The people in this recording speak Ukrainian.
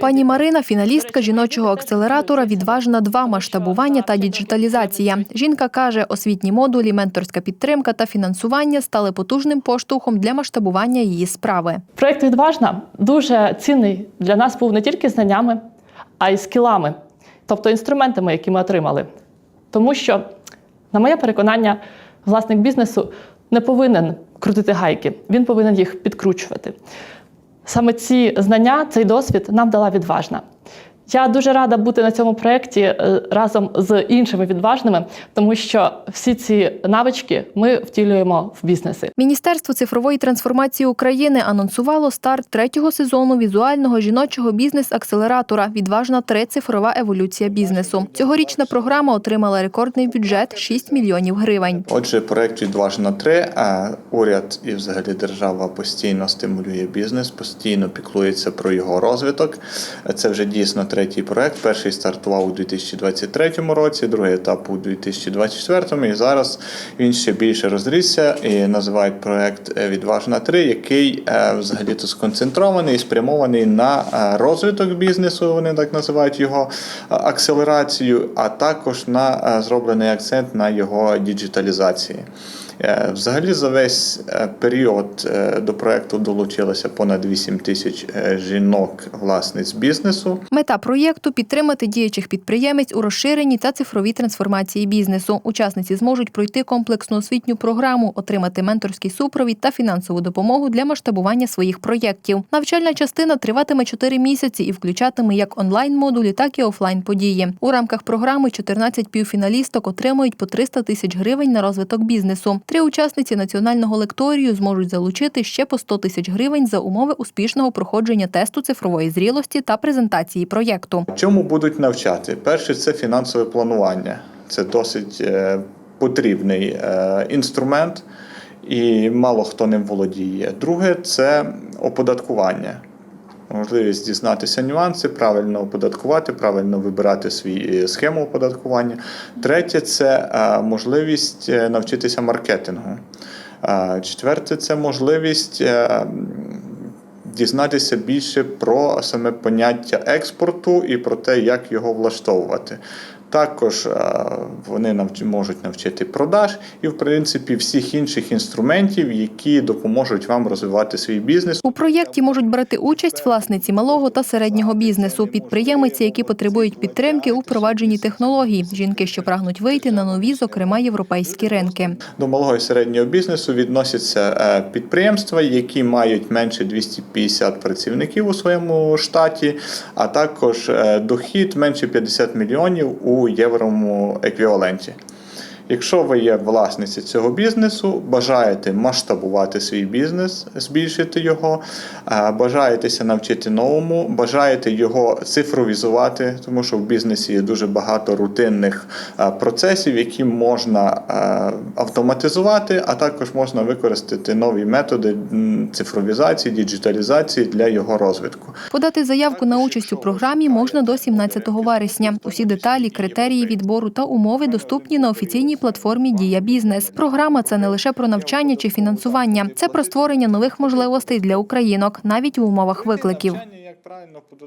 Пані Марина, фіналістка жіночого акселератора Відважна 2 масштабування та діджиталізація. Жінка каже, освітні модулі, менторська підтримка та фінансування стали потужним поштовхом для масштабування її справи. Проєкт відважна дуже цінний для нас був не тільки знаннями, а й скілами, тобто інструментами, які ми отримали. Тому що, на моє переконання, власник бізнесу не повинен крутити гайки, він повинен їх підкручувати. Саме ці знання, цей досвід нам дала відважна. Я дуже рада бути на цьому проєкті е, разом з іншими відважними, тому що всі ці навички ми втілюємо в бізнеси. Міністерство цифрової трансформації України анонсувало старт третього сезону візуального жіночого бізнес-акселератора Відважна 3 цифрова еволюція бізнесу. Цьогорічна програма отримала рекордний бюджет 6 мільйонів гривень. Отже, проект відважно 3 а уряд і взагалі держава постійно стимулює бізнес, постійно піклується про його розвиток. Це вже дійсно третій проект. Перший стартував у 2023 році, другий етап у 2024 і зараз він ще більше розрісся і називають проект Відважна 3, який е, взагалі то сконцентрований і спрямований на е, розвиток бізнесу. Вони так називають його е, акселерацію, а також на е, зроблений акцент на його діджиталізації. Е, Взагалі за весь е, період е, до проекту долучилося понад 8 тисяч жінок власниць бізнесу. Мета проєкту підтримати діючих підприємець у розширенні та цифровій трансформації бізнесу. Учасниці зможуть пройти комплексну освітню програму, отримати менторський супровід та фінансову допомогу для масштабування своїх проєктів. Навчальна частина триватиме 4 місяці і включатиме як онлайн модулі, так і офлайн події. У рамках програми 14 півфіналісток отримують по 300 тисяч гривень на розвиток бізнесу. Три учасниці національного лекторію зможуть залучити ще по 100 тисяч гривень за умови успішного проходження тесту цифрової зрілості та презентації проєкту. Чому будуть навчати? Перше, це фінансове планування. Це досить е, потрібний е, інструмент, і мало хто ним володіє. Друге, це оподаткування. Можливість дізнатися нюанси, правильно оподаткувати, правильно вибирати свій схему оподаткування. Третє це е, можливість е, навчитися маркетингу. Е, Четверте це можливість е, дізнатися більше про саме поняття експорту і про те, як його влаштовувати. Також е, вони можуть навчити продаж і, в принципі, всіх інших інструментів, які допоможуть вам розвивати свій бізнес. У проєкті можуть брати участь власниці малого та середнього бізнесу, підприємиці, які потребують підтримки у впровадженні технологій, жінки, що прагнуть вийти на нові, зокрема європейські ринки. До малого і середнього бізнесу відносяться е, підприємства, які мають менше 250 працівників у своєму штаті, а також е, дохід менше 50 мільйонів у єврому еквіваленті. Якщо ви є власниця цього бізнесу, бажаєте масштабувати свій бізнес, збільшити його, е, бажаєтеся навчити новому, бажаєте його цифровізувати, тому що в бізнесі є дуже багато рутинних е, процесів, які можна е, автоматизувати, а також можна використати нові методи цифровізації, діджиталізації для його розвитку. Подати заявку на участь у програмі можна до 17 вересня. Усі деталі, критерії відбору та умови доступні на офіційній платформі Дія Бізнес. Програма це не лише про навчання чи фінансування, це про створення нових можливостей для українок, навіть в умовах викликів.